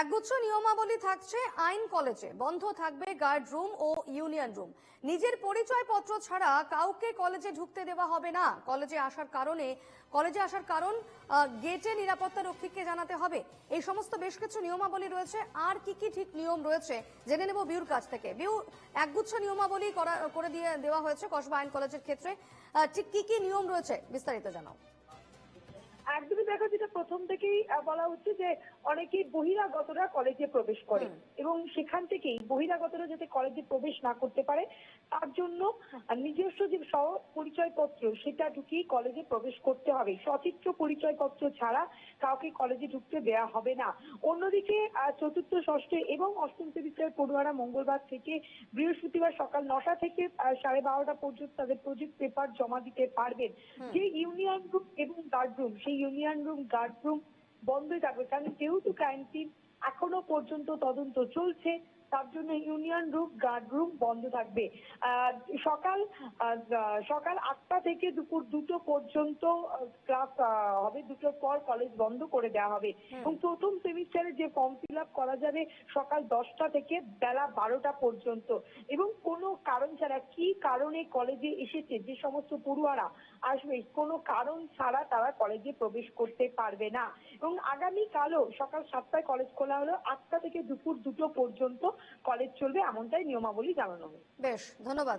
একগুচ্ছ নিয়মাবলী থাকছে আইন কলেজে। বন্ধ থাকবে গার্ড রুম ও ইউনিয়ন রুম। নিজের পরিচয় পত্র ছাড়া কাউকে কলেজে ঢুকতে দেওয়া হবে না। কলেজে আসার কারণে, কলেজে আসার কারণ গেটে নিরাপত্তা রক্ষীকে জানাতে হবে। এই সমস্ত বেশ কিছু নিয়মাবলী রয়েছে। আর কি কি ঠিক নিয়ম রয়েছে, জেনে নেব বিউর কাছ থেকে। বিউ, একগুচ্ছ নিয়মাবলী করা, করে দিয়ে দেওয়া হয়েছে কসবা আইন কলেজের ক্ষেত্রে। ঠিক কি কি নিয়ম রয়েছে বিস্তারিত জানাও। একদমই দেখো যেটা প্রথম থেকেই বলা হচ্ছে যে অনেকেই বহিরাগতরা কলেজে প্রবেশ করে এবং সেখান থেকেই বহিরাগতরা যাতে কলেজে প্রবেশ না করতে পারে তার জন্য নিজস্ব যে স্ব পরিচয়পত্র সেটা ঢুকিয়ে কলেজে প্রবেশ করতে হবে। সচিত্র পরিচয়পত্র ছাড়া কাউকে কলেজে ঢুকতে দেওয়া হবে না। অন্যদিকে চতুর্থ ষষ্ঠ এবং অষ্টম সেমিস্টার পড়ুয়ারা মঙ্গলবার থেকে বৃহস্পতিবার সকাল নটা থেকে সাড়ে বারোটা পর্যন্ত তাদের প্রজেক্ট পেপার জমা দিতে পারবেন। যে ইউনিয়ন রুম এবং গার্ড রুম সেই ইউনিয়ন রুম গার্ড রুম বন্ধই থাকবে। কারণ যেহেতু ক্রাইম এখনও পর্যন্ত তদন্ত চলছে। তার জন্য ইউনিয়ন রুম গার্ড রুম বন্ধ থাকবে। সকাল সকাল আটটা থেকে দুপুর দুটো পর্যন্ত ক্লাস হবে। দুটোর পর কলেজ বন্ধ করে দেওয়া হবে। এবং প্রথম সেমিস্টারে যে ফর্ম ফিল আপ করা যাবে সকাল দশটা থেকে বেলা বারোটা পর্যন্ত। এবং কোনো কারণ ছাড়া কি কারণে কলেজে এসেছে যে সমস্ত পড়ুয়ারা আসবে কোনো কারণ ছাড়া তারা কলেজে প্রবেশ করতে পারবে না। এবং আগামী কালও সকাল সাতটায় কলেজ খোলা হলো আটটা থেকে দুপুর দুটো পর্যন্ত কলেজ চলবে এমনটাই নিয়মাবলী জানানো হয়েছে বেশ ধন্যবাদ